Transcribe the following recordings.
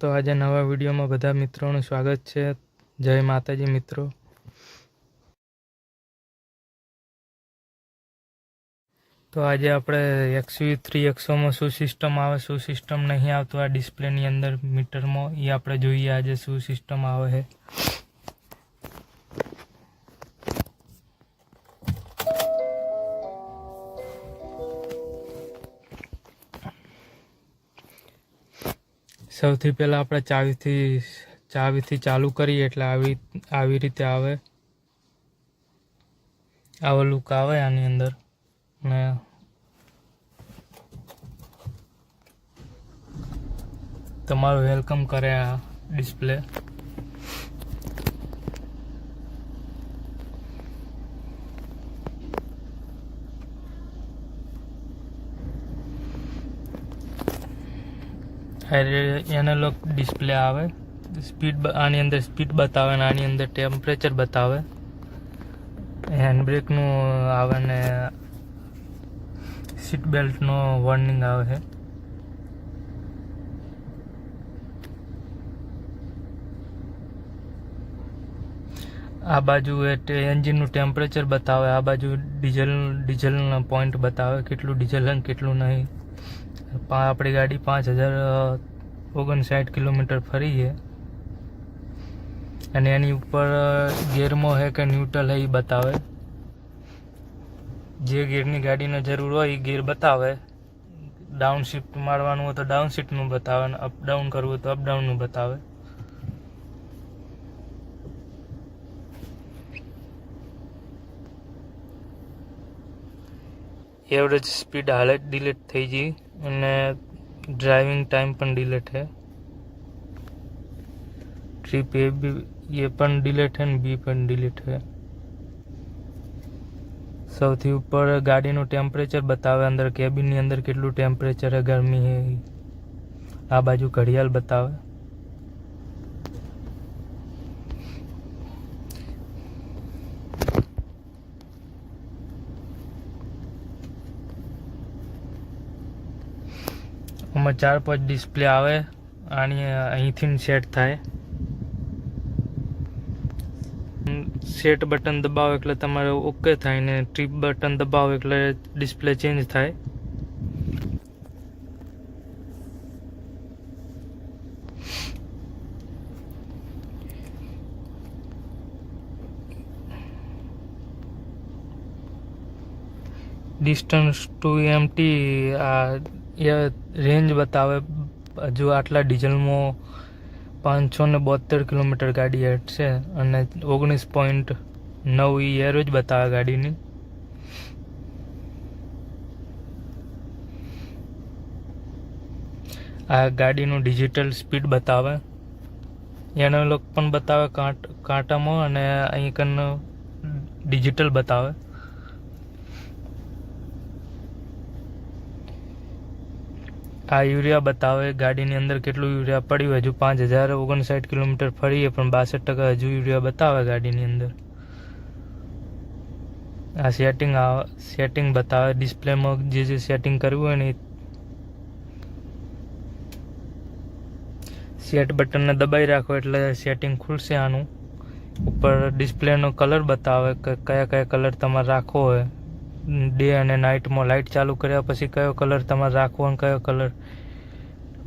તો આજે નવા વિડીયોમાં બધા મિત્રોનું સ્વાગત છે. જય માતાજી મિત્રો. તો આજે આપણે એક્સયુ થ્રી એક્સોમાં શું સિસ્ટમ આવે, શું સિસ્ટમ નહીં આવતું, આ ડિસ્પ્લેની અંદર મીટરમાં એ આપણે જોઈએ આજે શું સિસ્ટમ આવે છે. સૌથી પહેલાં આપણે ચાવીથી ચાવીથી ચાલુ કરીએ એટલે આવી આવી રીતે આવે. આવો લુક આવે આની અંદર. ને તમારું વેલકમ કરે આ ડિસ્પ્લે એનાલોગ ડિસ્પ્લે આવે. સ્પીડ આની અંદર સ્પીડ બતાવે ને આની અંદર ટેમ્પરેચર બતાવે. હેન્ડબ્રેકનું આવે ને સીટ બેલ્ટનો વોર્નિંગ આવે છે. આ બાજુ એ એન્જિનનું ટેમ્પરેચર બતાવે, આ બાજુ ડીઝલ ડીઝલનો પોઈન્ટ બતાવે, કેટલું ડીઝલ અને કેટલું નહીં. આપણી ગાડી પાંચ હજાર ઓગણસાઠ કિલોમીટર ફરી છે. અને એની ઉપર ગેરમાં છે કે ન્યુટ્રલ હે એ બતાવે. જે ગેરની ગાડીને જરૂર હોય એ ગેર બતાવે. ડાઉન શિફ્ટ મારવાનું હોય તો ડાઉન શિફ્ટનું બતાવે અને અપડાઉન કરવું હોય તો અપડાઉનનું બતાવે. એવરેજ સ્પીડ હાલે ડિલીટ થઈ ગઈ. અને ટાઈમ પણ ડિલીટ છે. ટ્રીપ એ બી એ પણ ડિલીટ છે ને બી પણ ડિલીટ છે. સૌથી ઉપર ગાડીનું ટેમ્પરેચર બતાવે, અંદર કેબિનની અંદર કેટલું ટેમ્પરેચર છે, ગરમી છે, આ બાજુ ઘડિયાળ બતાવે. આમાં ચાર પાંચ ડિસ્પ્લે આવે, આની અહીંથી સેટ થાય. સેટ બટન દબાવો એટલે તમારે ઓકે થાય ને ટ્રીપ બટન દબાવો એટલે ડિસ્પ્લે ચેન્જ થાય. ડિસ્ટન્સ ટુ એમટી આ એ રેન્જ બતાવે. હજુ આટલા ડીઝલમાં પાંચસો ને બોતેર કિલોમીટર ગાડી હેઠશે અને ઓગણીસ પોઈન્ટ નવ ઈ એવરેજ બતાવે ગાડીની. આ ગાડીનું ડિજિટલ સ્પીડ બતાવે. એનો લોક પણ બતાવે કાંટ, કાંટામાં અને અહીં કન ડિજિટલ બતાવે. આ યુરિયા બતાવે, ગાડીની અંદર કેટલું યુરિયા પડ્યું? હજુ પાંચ હજાર ઓગણસાઠ કિલોમીટર ફરીએ, પણ બાસઠ ટકા હજુ યુરિયા બતાવે ગાડીની અંદર. આ સેટિંગ સેટિંગ બતાવે ડિસ્પ્લેમાં જે જે સેટિંગ કરવું હોય ને સેટ બટનને દબાઈ રાખો એટલે સેટિંગ ખુલશે આનું. ઉપર ડિસ્પ્લેનો કલર બતાવે, કે કયા કયા કલર તમારે રાખવો હોય. ડે અને નાઇટમાં લાઇટ ચાલુ કર્યા પછી કયો કલર તમારે રાખવો અને કયો કલર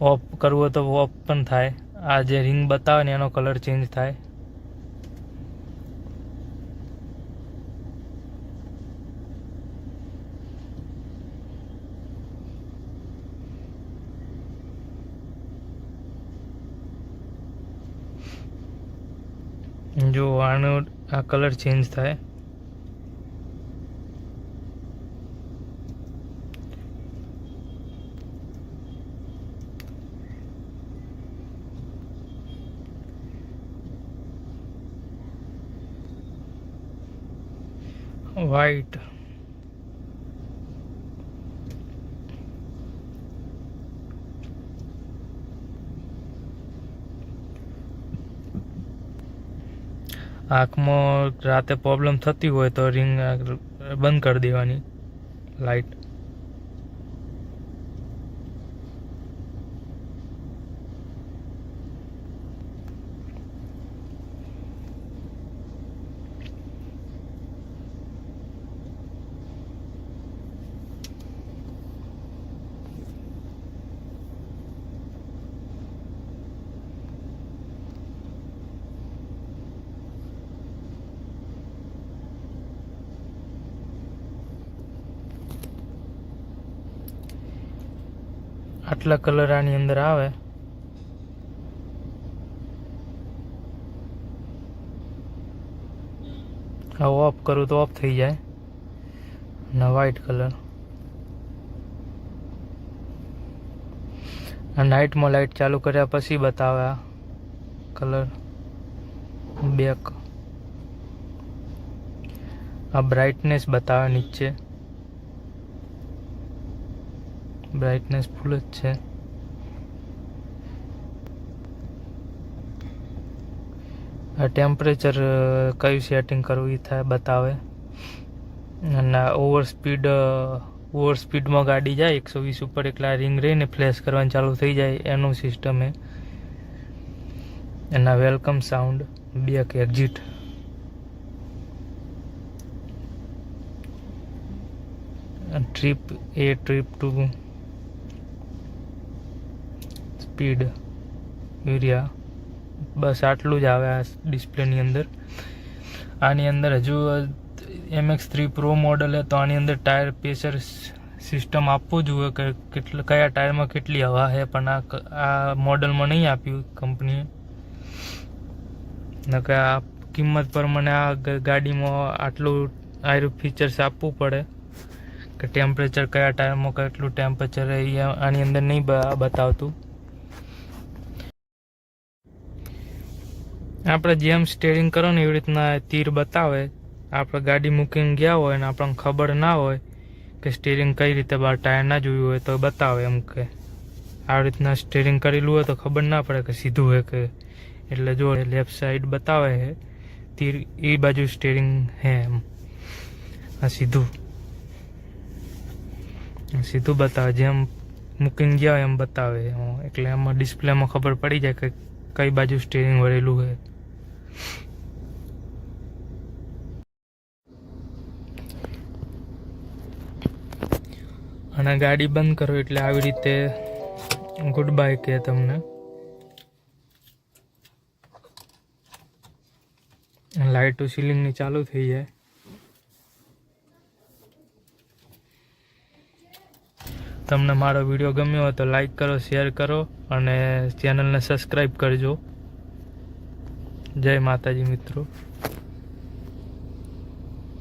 ઓફ કરવો તો ઓફ પણ થાય. આ જે રિંગ બતાવે ને એનો કલર ચેન્જ થાય. જો આનો આ કલર ચેન્જ થાય. વ્હાઈટ આંખમાં રાતે પ્રોબ્લેમ થતી હોય તો રિંગ બંધ કરી દેવાની. લાઈટ આટલા કલર આની અંદર આવે. આ ઓફ કરું તો ઓફ થઈ જાય. અને વ્હાઈટ કલર આ નાઇટમાં લાઇટ ચાલુ કર્યા પછી બતાવે આ કલર બેક આ બ્રાઇટનેસ બતાવે નીચે. બ્રાઇટનેસ ફૂલ જ છે. આ ટેમ્પરેચર કયું સેટિંગ કરવું એ થાય બતાવે. અને ઓવર સ્પીડ ઓવર સ્પીડમાં ગાડી જાય, એકસો વીસ ઉપર એકલા રિંગ રહીને ફ્લેશ કરવાનું ચાલુ થઈ જાય, એનું સિસ્ટમ એ. એના welcome sound back exit trip એ ટ્રીપ ટુ સ્પીડ એરિયા બસ આટલું જ આવે આ ડિસ્પ્લેની અંદર. આની અંદર હજુ એમએક્સ થ્રી પ્રો મોડલ હે, તો આની અંદર ટાયર પ્રેશર સિસ્ટમ આપવું જોઈએ કે કેટલા, કયા ટાયરમાં કેટલી હવા છે પણ આ આ મોડલમાં નહીં આપ્યું કંપનીએ નકે આ કિંમત પર મને આ ગાડીમાં આટલું આયરું ફીચર્સ આપવું પડે કે ટેમ્પરેચર કયા ટાયરમાં કેટલું ટેમ્પરેચર એ આની અંદર નહીં બતાવતું. આપણે જેમ સ્ટેરિંગ કરો ને એવી રીતના તીર બતાવે, આપણે ગાડી મૂકીને ગયા હોય ને આપણને ખબર ના હોય કે સ્ટેરિંગ કઈ રીતે બહાર ટાયર ના જોયું હોય તો બતાવે એમ કે. આવી રીતના સ્ટેરિંગ કરેલું હોય તો ખબર ના પડે કે સીધું હોય કે એટલે જો લેફ્ટ સાઈડ બતાવે છે તીર એ બાજુ સ્ટેરિંગ હે એમ. આ સીધું. સીધું બતાવે, જેમ મૂકીને ગયા હોય એમ બતાવે. એટલે એમાં ડિસ્પ્લેમાં ખબર પડી જાય કે કઈ બાજુ સ્ટેરિંગ વળેલું હોય અને ગાડી બંધ કરો એટલે આવી રીતે ગુડ બાય કહે તમને. લાઇટો સીલિંગની ચાલુ થઈ જાય. તમને મારો વીડિયો ગમ્યો હોય તો લાઈક કરો શેર કરો અને ચેનલને સબસ્ક્રાઈબ કરજો. જય માતાજી મિત્રો.